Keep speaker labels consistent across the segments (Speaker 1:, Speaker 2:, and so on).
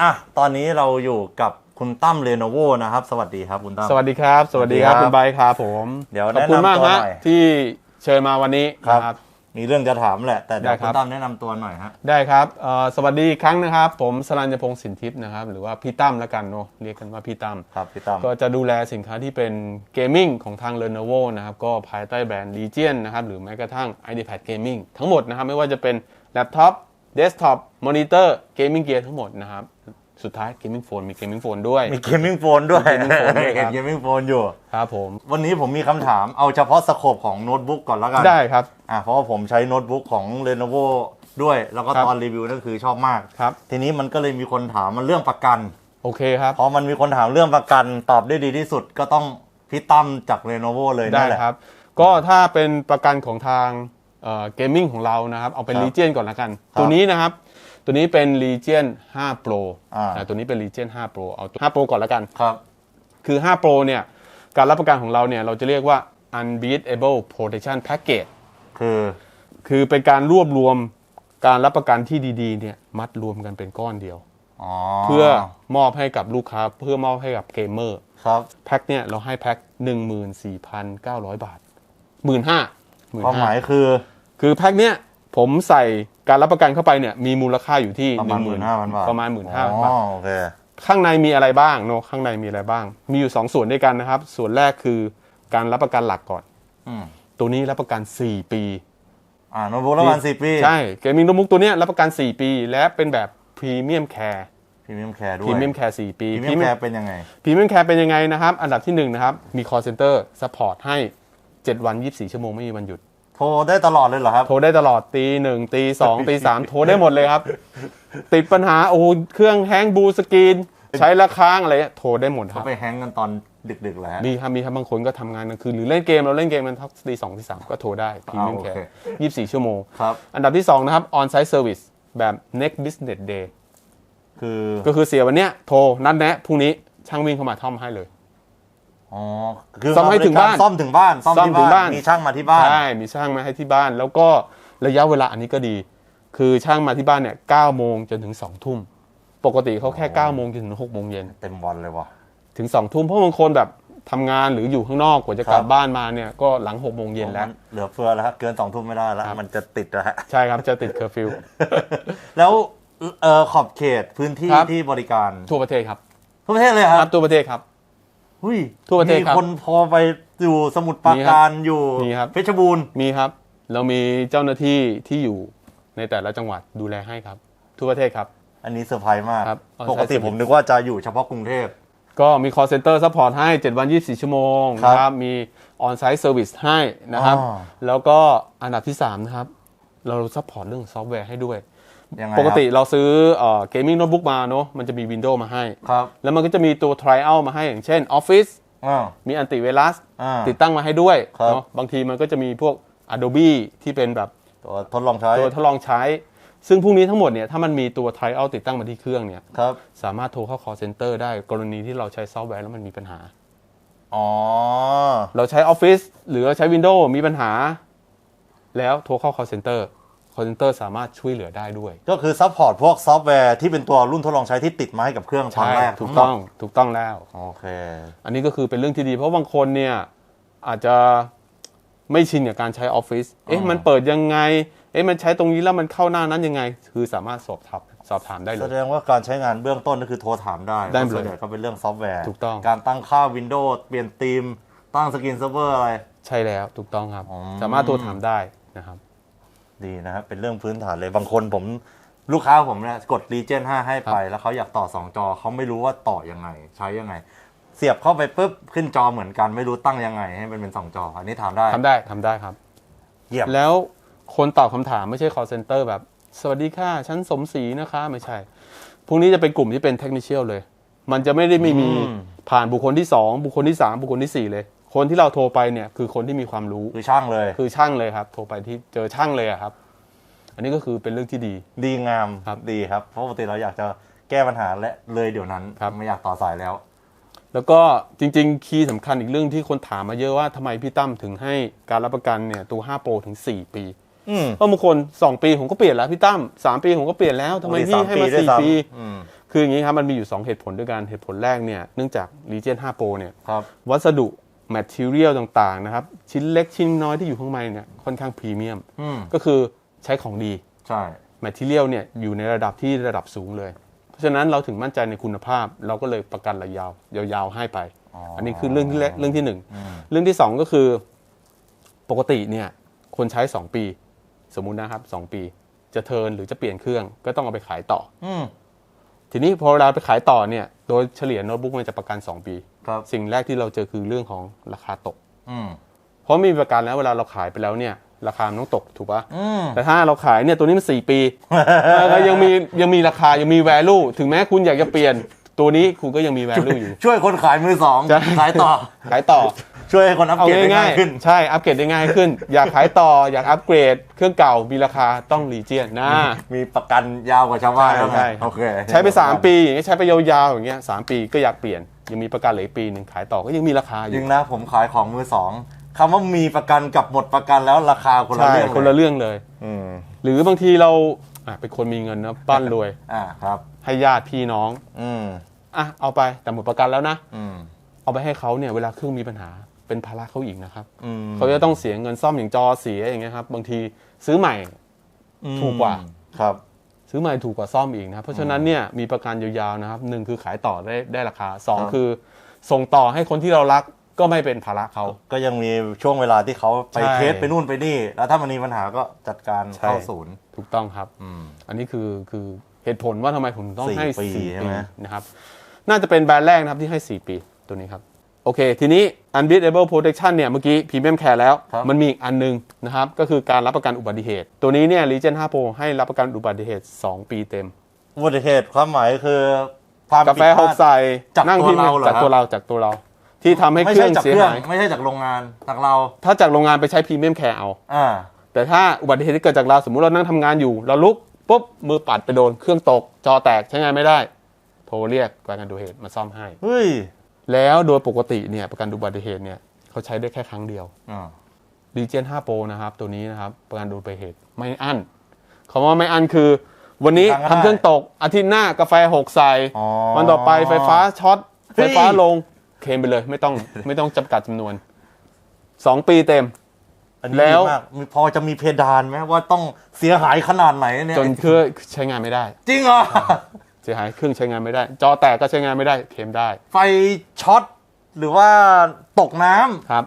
Speaker 1: อะตอนนี้เราอยู่กับคุณตั้มเรโนโวนะครับ สวัสดีครับคุณตั้ม
Speaker 2: สวัสดีครับ สวัสดีครับ
Speaker 1: สวัสดีครับ
Speaker 2: คุณใบร์ทครับผม
Speaker 1: เดี๋ยว
Speaker 2: ขอบคุณ
Speaker 1: แนะนำ
Speaker 2: มาก
Speaker 1: ตัว
Speaker 2: ฮะ
Speaker 1: หน่อย
Speaker 2: ที่เชิญมาวันนี้
Speaker 1: ครับ
Speaker 2: นะครับ
Speaker 1: มีเรื่องจะถามแหละ แต่เดี๋ยว
Speaker 2: ได้ค
Speaker 1: คุ
Speaker 2: รั
Speaker 1: ณ
Speaker 2: บ
Speaker 1: ตั้มแนะนำตัวหน่อยฮะ
Speaker 2: ได้ครับเอ่อสวัสดีอีกครั้งนะครับ ผมสรัญญพงศ์สินทิพย์นะครับ หรือว่าพี่ตั้มแล้วกันเนาะเรียกกันว่าพี่ตั้ม
Speaker 1: ครับพี่ตั้ม
Speaker 2: ก็จะดูแลสินค้าที่เป็นเกมมิ่งของทาง Lenovo นะครับ ก็ภายใต้แบรนด์ Legion นะครับ หรือแม้กระทั่ง iPad Gaming ทั้งหมดนะครับ ไม่ว่าจะเป็นแล็ปท็อป เดสก์ท็อปมอนิเตอร์เกมมิ่งเกียร์ทั้งหมดนะครับ สุดท้ายเกมมิ่งโฟนมีเกมมิ่งโฟนด้วย
Speaker 1: มีเกมมิ่งโฟนด้วย
Speaker 2: มี gaming phone ด้วยครับ
Speaker 1: เห็นเกมมิ่งโฟนอยู่
Speaker 2: ครับผม
Speaker 1: วันนี้ผมมีคำถามเอาเฉพาะสโคปของโน้ตบุ๊กก่อนแล้วกัน
Speaker 2: ได้ครับ
Speaker 1: อะเพราะว่าผมใช้โน้ตบุ๊กของ Lenovo ด้วย แล้วก็
Speaker 2: ครับ
Speaker 1: ตอนรีวิวนั่นคือชอบมาก
Speaker 2: ครับ
Speaker 1: ทีนี้มันก็เลยมีคนถามมันเรื่องประกัน
Speaker 2: โอเคครับ
Speaker 1: พอมันมีคนถามเรื่องประกันตอบได้ดีที่สุดก็ต้องพี่ตั้มจาก Lenovo เลย
Speaker 2: ได้
Speaker 1: นั่นแหละ
Speaker 2: ครับ ก็ถ้าเป็นประกันของทาง เกมมิ่งของเรานะครับ เอาเป็น
Speaker 1: ครับ
Speaker 2: Legion ก่อนละกัน
Speaker 1: ครับ
Speaker 2: ตัวนี้นะครับ ตัวนี้เป็น Legion 5 Pro
Speaker 1: อ่า
Speaker 2: อ่าตัวนี้เป็น Legion 5 Pro เอาตัว5 Pro ก่อนละกัน
Speaker 1: ครับ
Speaker 2: คือ 5 Pro เนี่ย การรับประกันของเราเนี่ย เราจะเรียกว่า Unbeatable Protection Package
Speaker 1: คือ
Speaker 2: คือเป็นการรวบรวมการรับประกันที่ดีๆเนี่ยมัดรวมกันเป็นก้อนเดียว
Speaker 1: อ๋อ
Speaker 2: เพื่อมอบให้กับลูกค้า เพื่อมอบให้กับเกมเมอร์
Speaker 1: ครับ
Speaker 2: แพ็คเนี่ยเราให้แพ็ค 14,900 บาท 15,000
Speaker 1: ความหมายคือ
Speaker 2: คือแพ็คเนี้ยผมใส่การรับประกันเข้าไปเนี่ยมีมูลค่าอยู่ที่
Speaker 1: ประมาณ
Speaker 2: 10,000
Speaker 1: 15,000บาท
Speaker 2: ประมาณ15,000
Speaker 1: อ๋
Speaker 2: บาท
Speaker 1: อโอเค
Speaker 2: ข้างในมีอะไรบ้างเนอะข้างในมีอะไรบ้าง มีอยู่ 2 ส่วนด้วยกันนะครับ ส่วนแรกคือการรับประกันหลักก่อน
Speaker 1: อืม
Speaker 2: ตัวนี้รับประกัน 4 ปี
Speaker 1: อ่าโน้ตบุ๊กละวันสิบปี
Speaker 2: ใช่เกมมิ่งโน้ตบุ๊กตัวเนี้ยรับประกัน 4 ปี และเป็นแบบพรีเมียมแคร์
Speaker 1: พรีเมียมแคร์ด้ว
Speaker 2: พรี
Speaker 1: ย
Speaker 2: เมียมแคร์4ปี
Speaker 1: พรีเมียมแคร์เป็นยังไง
Speaker 2: พรีเมียมแคร์เป็นยังไงนะครับ อันดับที่1นะครับมี call center support ให้ 7 วัน 24 ชั่วโมงไม่มีวันหยุด
Speaker 1: โทรได้ตลอดเลยเหรอครับ
Speaker 2: โทรได้ตลอดตีหนึ่งตีสองตีสามโทรได้หมดเลยครับ ติดปัญหาโอ้โหเครื่องแฮงบูสกรีน ใช้ละค้างอะไรเงี้ยโทรได้หมดค
Speaker 1: เขา
Speaker 2: รับ
Speaker 1: ไปแฮงก์กันตอนดึกๆแหละ
Speaker 2: มีครับมีครับบางคนก็ทำงานกลางคืนหรือเล่นเกมเราเล่นเกมมันทักตีสองตีสามก็โทรได้พรีเมียม
Speaker 1: โอ
Speaker 2: แค
Speaker 1: เค
Speaker 2: ร์ยี่สิบสี่ชั่วโมง
Speaker 1: ครับ
Speaker 2: อันดับที่ 2 นะครับ on-site service แบบ next business day
Speaker 1: คือ
Speaker 2: ก็คือเสียวันเนี้ยโทร นัดแนะพรุ่งนี้ช่างวิ่งเข้ามาท่อมให้เลย
Speaker 1: อ๋อคือ
Speaker 2: ซ่อมให้ถึงบ้าน
Speaker 1: ซ่อมถึงบ้านซ่อม
Speaker 2: ซ่อม
Speaker 1: ที่
Speaker 2: ถึง
Speaker 1: บ้าน
Speaker 2: บ้าน
Speaker 1: มีช่างมาที่บ้าน
Speaker 2: ใช่มีช่างมาให้ที่บ้าน แล้วก็ระยะเวลาอันนี้ก็ดี คือช่างมาที่บ้านเนี่ย9โมงจนถึง2ทุ่มปกติเขาแค่9โมงจนถึง6โมงเย็น
Speaker 1: เต็มวันเลยว่ะ
Speaker 2: ถึง2ทุ่มเพราะบางคนแบบทำงานหรืออยู่ข้างนอกกว่าจะกลั
Speaker 1: ครับบ
Speaker 2: บ้านมาเนี่ยก็หลัง6โมงเย็นแล้ว
Speaker 1: เหลือเฟือแล้วครับเกินสองทุ่มไม่ได้แล้ว
Speaker 2: ครับ
Speaker 1: มันจะติดแล้วฮะ
Speaker 2: ใช่ครับจะติดเคอร์ฟิว
Speaker 1: แล้วเอ่อขอบเขตพื้นที่
Speaker 2: ครับ
Speaker 1: ที่บริการ
Speaker 2: ทั่วประเทศครับ
Speaker 1: ทั่วประเทศเลยค
Speaker 2: ค
Speaker 1: รั
Speaker 2: รั
Speaker 1: บบ
Speaker 2: ทั่วประเทศครับ
Speaker 1: หุ้ย
Speaker 2: ทั่วประเทศ
Speaker 1: มี
Speaker 2: ครับ
Speaker 1: คนพอไปอยู่สมุทรปราการอยู่
Speaker 2: มีครับ
Speaker 1: เพชรบูรณ์
Speaker 2: มีครับ เรามีเจ้าหน้าที่ที่อยู่ในแต่ละจังหวัดดูแลให้ครับ ทั่วประเทศครับ
Speaker 1: อันนี้เซอร์ไพรส์มาก
Speaker 2: ครับ
Speaker 1: ปกติ
Speaker 2: on-site
Speaker 1: ผมนึกว่าจะอยู่เฉพาะกรุงเทพ
Speaker 2: ก็มี call center support ให้ 7 วัน 24 ชั่วโมง
Speaker 1: ครับ
Speaker 2: นะครับ มี on-site service ให้นะครับ
Speaker 1: อ๋อ
Speaker 2: แล้วก็อันดับที่ 3 นะครับ เรา support เรื่องซอฟต์แวร์ให้ด้วย
Speaker 1: ยังไง
Speaker 2: ปกติ
Speaker 1: ครับ
Speaker 2: เราซื้อเกมมิ่งโน้ตบุ๊กมาเนอะมันจะมี Windows มาให้
Speaker 1: ครับ
Speaker 2: แล้วมันก็จะมีตัว trial มาให้อย่างเช่น Office
Speaker 1: อ้าว
Speaker 2: มีอันติไวรัส
Speaker 1: อ่า
Speaker 2: ติดตั้งมาให้ด้วย
Speaker 1: ครับ
Speaker 2: เนาะบางทีมันก็จะมีพวก Adobe ที่เป็นแบบ
Speaker 1: ตัวทดลองใช้
Speaker 2: ตัวทดลองใช้ ซึ่งพวกนี้ทั้งหมดเนี่ยถ้ามันมีตัว trial ติดตั้งมาที่เครื่องเนี่ย
Speaker 1: ครับ
Speaker 2: สามารถโทรเข้า call center ได้กรณีที่เราใช้ซอฟต์แวร์แล้วมันมีปัญหา
Speaker 1: อ๋อ
Speaker 2: เราใช้ Office หรือเราใช้ Windows มีปัญหา แล้วโทรเข้า call center call center สามารถช่วยเหลือได้ด้วย
Speaker 1: ก็คือซัพพอร์ตพวกซอฟต์แวร์ที่เป็นตัวรุ่นทดลองใช้ที่ติดมาให้กับเครื่องตอนแรก
Speaker 2: ถูก
Speaker 1: ทั้หมด
Speaker 2: ต้องถูกต้องแล้ว
Speaker 1: โอเค
Speaker 2: อันนี้ก็คือเป็นเรื่องที่ดี เพราะบางคนเนี่ยอาจจะไม่ชินกับการใช้ Office เอ๊ะ
Speaker 1: อ๋อ
Speaker 2: มันเปิดยังไง เอ๊ะมันใช้ตรงนี้แล้วมันเข้าหน้านั้นยังไง คือสามารถสอบถามสอบถามได้เล
Speaker 1: แส
Speaker 2: ย
Speaker 1: ดงว่าการใช้งานเบื้องต้นก็คือโทรถามได้
Speaker 2: ได้หมด
Speaker 1: ส่วนใหญ่ก็เป็นเรื่องซอฟต์แวร์
Speaker 2: ถูกต้อง
Speaker 1: การตั้งค่า Windows เปลี่ยนธีม ตั้งสกรีนเซิร์ฟเวอร์อะไร
Speaker 2: ใช่แล้ว ถูกต้องครับ
Speaker 1: อ๋อ
Speaker 2: สามารถโทรถามได้นะครับ
Speaker 1: ดีนะครับเป็นเรื่องพื้นฐานเลยบางคนผมลูกค้าผมเนี่ยกด Region 5 ให้ไป แล้วเขาอยากต่อ 2 จอเขาไม่รู้ว่าต่อยังไง ใช้ยังไง เสียบเข้าไปปุ๊บขึ้นจอเหมือนกันไม่รู้ตั้งยังไง ให้มันเป็น 2 จอ อันนี้ถามได้
Speaker 2: ทำได้ทำได้ครับ
Speaker 1: เยี่ยม
Speaker 2: แล้วคนตอบคำถามไม่ใช่ call center แบบ สวัสดีค่ะฉันสมศรีนะคะไม่ใช่ พวกนี้จะเป็นกลุ่มที่เป็นเทคนิคเลย มันจะไม่ได้ไม่มี
Speaker 1: อืม
Speaker 2: ผ่านบุคคลที่ 2 บุคคลที่ 3 บุคคลทีสี่4 เลย คนที่เราโทรไปเนี่ยคือคนที่มีความรู้
Speaker 1: คือช่างเลย
Speaker 2: คือช่างเลยครับ โทรไปที่เจอช่างเลยอะครับ อันนี้ก็คือเป็นเรื่องที่ดี
Speaker 1: ดีงาม
Speaker 2: ครับ
Speaker 1: ดีครับ เพราะปกติเราอยากจะแก้ปัญหาและเลยเดี๋ยวนั้น
Speaker 2: ครับ
Speaker 1: ไม่อยากต่อสายแล้ว
Speaker 2: แล้วก็จริงๆ คีย์สำคัญอีกเรื่องที่คนถามมาเยอะว่าทำไมพี่ตั้มถึงให้การรับประกันเนี่ยตัว 5 โปรถึง 4 ปี
Speaker 1: อืม
Speaker 2: เพราะบางคน 2 ปีผมก็เปลี่ยนแล้วพี่ตั้ม3 ปีผมก็เปลี่ยนแล้วทำไมพี่ให้มา
Speaker 1: ด้วย
Speaker 2: 4ปี
Speaker 1: ซ้ำอืม
Speaker 2: คืออย่างนี้ครับมันมีอยู่ 2 เหตุผลด้วยกันเหตุผลแรกเนี่ยเนื่องจาก Legion 5 Pro เนี่ย
Speaker 1: ครับ
Speaker 2: วัสดุ material ต่างๆนะครับ ชิ้นเล็กชิ้นน้อยที่อยู่ข้างในเนี่ยค่อนข้างพรีเมียม
Speaker 1: อืม
Speaker 2: ก็คือใช้ของดี
Speaker 1: ใช่
Speaker 2: material เนี่ยอยู่ในระดับที่ระดับสูงเลย เพราะฉะนั้นเราถึงมั่นใจในคุณภาพ เราก็เลยประกันระยาวยาวๆให้ไปอันนี้คือเรื่องที่แรกเรื่องที่หนึ่งเรื่องที่สองก็คือปกติเนี่ยคนใช้2ปี สมมุตินะครับ2ปี จะเทิร์นหรือจะเปลี่ยนเครื่องก็ต้องเอาไปขายต่อ
Speaker 1: อืม
Speaker 2: ทีนี้พอเวลาไปขายต่อเนี่ยโดยเฉลี่ยโน้ตบุ๊กมันจะประกัน 2 ปี
Speaker 1: ครับ
Speaker 2: สิ่งแรกที่เราเจอคือเรื่องของราคาตก
Speaker 1: อืม
Speaker 2: เพราะมีประกันแล้วเวลาเราขายไปแล้วเนี่ยราคามันต้องตกถูกปะ
Speaker 1: อืม
Speaker 2: แต่ถ้าเราขายเนี่ยตัวนี้มันสี่ปีก็ยังมียังมีราคายังมี value ถึงแม้คุณอยากจะเปลี่ยน ตัวนี้คุณก็ยังมี value อยู่
Speaker 1: ช่วยคนขายมือสอง
Speaker 2: ใช่
Speaker 1: ขายต่อ
Speaker 2: ขายต่อ
Speaker 1: ช่วยให้คนอัป
Speaker 2: เอา
Speaker 1: เกรดได้
Speaker 2: ง่า
Speaker 1: ง่ายยขึ้น
Speaker 2: ๆใช่ อัปเกรดได้ง่ายขึ้น อยากขายต่อ อยากอัปเกรด เครื่องเก่ามีราคาต้องรีเจียนนะ
Speaker 1: มีประกันยาวกว่าชาวบ้านแล้วไง
Speaker 2: ใช่
Speaker 1: โอเค
Speaker 2: ใช้ไป 3 ปีอย่างเงี้ยใช้ไปยาวๆอย่างเงี้ยสามปีก็อยากเปลี่ยน ยังมีประกันเหลืออีกปีหนึ่งขายต่อก็ยังมีราคาอ
Speaker 1: จริ
Speaker 2: ยู่
Speaker 1: งนะผมขายของมือสองคำว่ามีประกันกับหมดประกันแล้วราคาคนละ
Speaker 2: ใช่
Speaker 1: เรื่อง
Speaker 2: คนละเรื่องเลย
Speaker 1: อืม
Speaker 2: หรือบางทีเราอะเป็นคนมีเงินนะบ้านรวย
Speaker 1: อ่าครับ
Speaker 2: ให้ญาติพี่น้อง
Speaker 1: อืม
Speaker 2: อะเอาไปแต่หมดประกันแล้วนะ
Speaker 1: อืม
Speaker 2: เอาไปให้เขาเนี่ยเวลาเครื่องมีปัญหา เป็นภาระเขาอีกนะครับ
Speaker 1: อืม
Speaker 2: เขาจะต้องเสียเงินซ่อมอย่างจอเสียอย่างเงี้ยครับ บางทีซื้อใหม่ถูกกว่า
Speaker 1: ครับ
Speaker 2: ซื้อใหม่ถูกกว่าซ่อมอีกนะครับเพราะฉะนั้นเนี่ยมีประกันยาวๆนะครับหนึ่งคือขายต่อได้ได้ราคาสอง
Speaker 1: ครับ
Speaker 2: คือ ส่งต่อให้คนที่เรารักก็ไม่เป็นภาระเขา
Speaker 1: ก็ยังมีช่วงเวลาที่เขาไป
Speaker 2: ใช่
Speaker 1: เทสไปนู่นไปนี่ แล้วถ้ามันมีปัญหาก็จัดการ
Speaker 2: ใช่
Speaker 1: เข้าศูนย์
Speaker 2: ถูกต้องครับ
Speaker 1: อืม
Speaker 2: อันนี้คือคือเหตุผลว่าทำไมผมต้อง
Speaker 1: สี่
Speaker 2: ให้
Speaker 1: ปี
Speaker 2: สี่
Speaker 1: ใช่
Speaker 2: ปี
Speaker 1: ไหม
Speaker 2: นะครับ น่าจะเป็นแบรนด์แรกนะครับที่ให้4ปีตัวนี้ครับ โอเค ทีนี้ unbeatable protection เนี่ย เมื่อกี้ premium care แล้ว
Speaker 1: ครับ
Speaker 2: มันมีอีกอันหนึงนะครับ ก็คือการรับประกันอุบัติเหตุ ตัวนี้เนี่ย Legion 5 Pro ให้รับประกันอุบัติเหตุ 2 ปีเต็ม
Speaker 1: อุบัติเหตุความหมายคือความ
Speaker 2: กาแฟ
Speaker 1: ผิดพ
Speaker 2: ห
Speaker 1: ลากด
Speaker 2: ใส่
Speaker 1: จาก
Speaker 2: นั่ง
Speaker 1: ตัว
Speaker 2: ที่
Speaker 1: เราเหรอ
Speaker 2: จาก
Speaker 1: ครับ
Speaker 2: ตัวเราจากตัวเรา ที่ทำให้
Speaker 1: ไม่
Speaker 2: เครื่
Speaker 1: ใช่
Speaker 2: อง
Speaker 1: จาก
Speaker 2: เสีย
Speaker 1: เครื่อง
Speaker 2: หาย
Speaker 1: ไม่ใช่จากโรงงานจากเรา
Speaker 2: ถ้าจากโรงงานไปใช้ premium care เอา
Speaker 1: อ่า
Speaker 2: แต่ถ้าอุบัติเหตุที่เกิดจากเราสมมุติเรานั่งทำงานอยู่ เราลุกปุ๊บมือปัดไปโดนเครื่องตก จอแตกใช้งานไม่ได้ โทรเรียกประกันอุบัติเหตุมาซ่อมให้
Speaker 1: เฮ้ย
Speaker 2: แล้วโดยปกติเนี่ยประกันอุบัติเหตุเนี่ยเขาใช้ได้แค่ครั้งเดียว
Speaker 1: อ่า
Speaker 2: d ีเจน5 Pro นะครับ ตัวนี้นะครับ ประกันอุบัติเหตุไม่อั้นคำว่าไม่อั้นคือ วันนี้ทำเครื่องตกอาทิตย์หน้ากาแฟหกใส่
Speaker 1: อ๋อ
Speaker 2: วันต่อไปไฟฟ้าช็อต
Speaker 1: เฮ้
Speaker 2: ไฟ
Speaker 1: ย
Speaker 2: ฟ้าลงเคลมไปเลย ไม่ต้องไม่ต้องจำกัดจำนวนสองปีเต็ม
Speaker 1: อันนี้
Speaker 2: แล้ว
Speaker 1: ดีมากมีพอจะมีเพดานไหมว่าต้องเสียหายขนาดไหนเนี่ย
Speaker 2: จนเครื่องใช้งานไม่ได้
Speaker 1: จริงเหรอ
Speaker 2: เสียหายเครื่องใช้งานไม่ได้ จอแตกก็ใช้งานไม่ได้เคลมได้
Speaker 1: ไฟช็อตหรือว่าตกน้ำ
Speaker 2: ครับ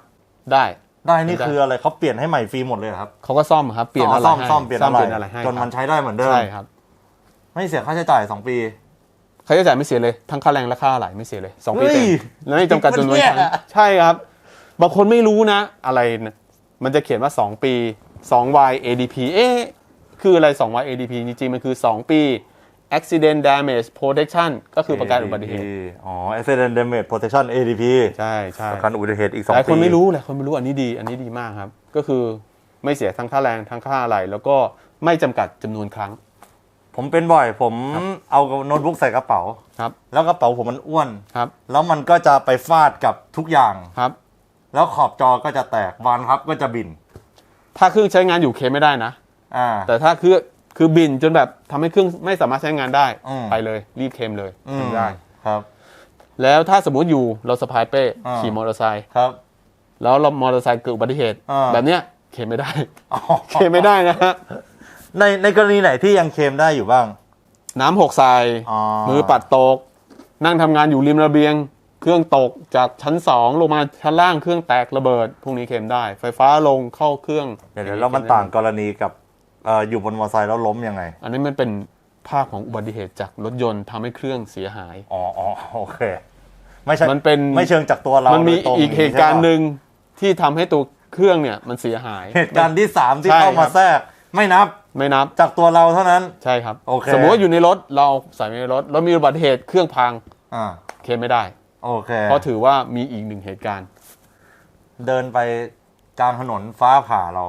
Speaker 2: ได้
Speaker 1: ได้นี่
Speaker 2: ได้
Speaker 1: คืออะไรเขาเปลี่ยนให้ใหม่ฟรีหมดเลยเหรอครับ
Speaker 2: เขาก็ซ่อมครับเปลี่ยนอะไร
Speaker 1: ซ่อม
Speaker 2: ให้
Speaker 1: ซ่อมเปลี่ยน
Speaker 2: ซ่อม
Speaker 1: อะไร
Speaker 2: เปลี่ยนอะไรให้
Speaker 1: จนมัน
Speaker 2: ครับ
Speaker 1: ใช้ได้เหมือนเดิม
Speaker 2: ใช่ครับ
Speaker 1: ไม่เสียค่าใช้จ่ายสองปี
Speaker 2: ค่าใช้จ่ายไม่เสียเลยทั้งค่าแรงและค่าอะไหลไม่เสียเลยสองปี
Speaker 1: เฮ้
Speaker 2: เต็
Speaker 1: ย
Speaker 2: มแล้วไม่จำกัดจำนวนครั้ง
Speaker 1: เนี่ย
Speaker 2: ใช่ครับ บางคนไม่รู้นะ อะไรนะมันจะเขียนว่า 2 ปี 2y ADP เอ๊ะคืออะไร 2y ADP จริงๆ มันคือ 2 ปี accident damage protection ก็คือประกันอุบัติเหตุ
Speaker 1: อ๋อ accident damage protection ADP
Speaker 2: ใช่ใช่
Speaker 1: ประกันอุบัติเหตุอีกสอง
Speaker 2: ห
Speaker 1: ปี
Speaker 2: ลายคนไม่รู้หลายคนไม่รู้อันนี้ดี อันนี้ดีมากครับ ก็คือไม่เสียทั้งค่าแรงทั้งค่าอะไร แล้วก็ไม่จำกัดจำนวนครั้ง
Speaker 1: ผมเป็นบ่อย ผมเอาโน้ตบุ๊กใส่กระเป๋า
Speaker 2: ครับ
Speaker 1: แล้วกระเป๋าผมมันอ้วน
Speaker 2: ครับ
Speaker 1: แล้วมันก็จะไปฟาดกับทุกอย่าง
Speaker 2: ครับ
Speaker 1: แล้วขอบจอก็จะแตกบานครับก็จะบิน
Speaker 2: ถ้าเครื่องใช้งานอยู่เคลมไม่ได้นะ
Speaker 1: อ่า
Speaker 2: แต่ถ้าคือ คือบินจนแบบทำให้เครื่องไม่สามารถใช้งานได้
Speaker 1: อืม
Speaker 2: ไปเลย รีบเคลมเลย
Speaker 1: อื
Speaker 2: เคล
Speaker 1: ม
Speaker 2: มได้
Speaker 1: ครับ
Speaker 2: แล้วถ้าสมมุติอยู่เราสะพายเป้
Speaker 1: อ่า
Speaker 2: ขี่มอเตอร์ไซค์
Speaker 1: ครับ
Speaker 2: แล้วเรามอเตอร์ไซค์เกิดอุบัติเหตุ
Speaker 1: อ่า
Speaker 2: แบบเนี้ยเคลมไม่ได้
Speaker 1: อ๋อ
Speaker 2: เคลมไม่ได้นะฮะ
Speaker 1: ในในกรณีไหนที่ยังเคลมได้อยู่บ้าง
Speaker 2: น้ำหกใส่
Speaker 1: อ๋อ
Speaker 2: มือปัดตก นั่งทำงานอยู่ริมระเบียง เครื่องตกจากชั้นสองลงมาชั้นล่างเครื่องแตกระเบิดพวกนี้เคลมได้ ไฟฟ้าลงเข้าเครื่อง
Speaker 1: เดี๋ยวเดี๋ยวแล้วมันต่างกรณีกับ เอ่ออยู่บนมอเตอร์ไซค์แล้วล้มยังไง
Speaker 2: อันนี้มันเป็นภาพของอุบัติเหตุจากรถยนต์ทำให้เครื่องเสียหาย
Speaker 1: อ๋ออ๋อโอเค ไม่ใช่
Speaker 2: มันเป็น
Speaker 1: ไม่เชิงจากตัวเรา
Speaker 2: มันมี
Speaker 1: โดยตรง
Speaker 2: อีกเหตุการณ์ห
Speaker 1: ใช่ปะ
Speaker 2: นึ่งที่ทำให้ตัวเครื่องเนี่ยมันเสียหาย
Speaker 1: เหตุการณ์ที่สามที่
Speaker 2: ใช่
Speaker 1: เข้ามา
Speaker 2: ครับ
Speaker 1: แทรก ไม่นับ
Speaker 2: ไม่นับ
Speaker 1: จากตัวเราเท่านั้น
Speaker 2: ใช่ครับ
Speaker 1: โอเค
Speaker 2: สมมติว่าอยู่ในรถเราใส่ไว้ในรถแล้วมีอุบัติเหตุเครื่องพัง
Speaker 1: อ่า
Speaker 2: เคลมไม่ได้
Speaker 1: โอเค
Speaker 2: เพราะถือว่ามีอีกหนึ่งเหตุการณ์
Speaker 1: เดินไปกลางถนนฟ้าผ่าเรา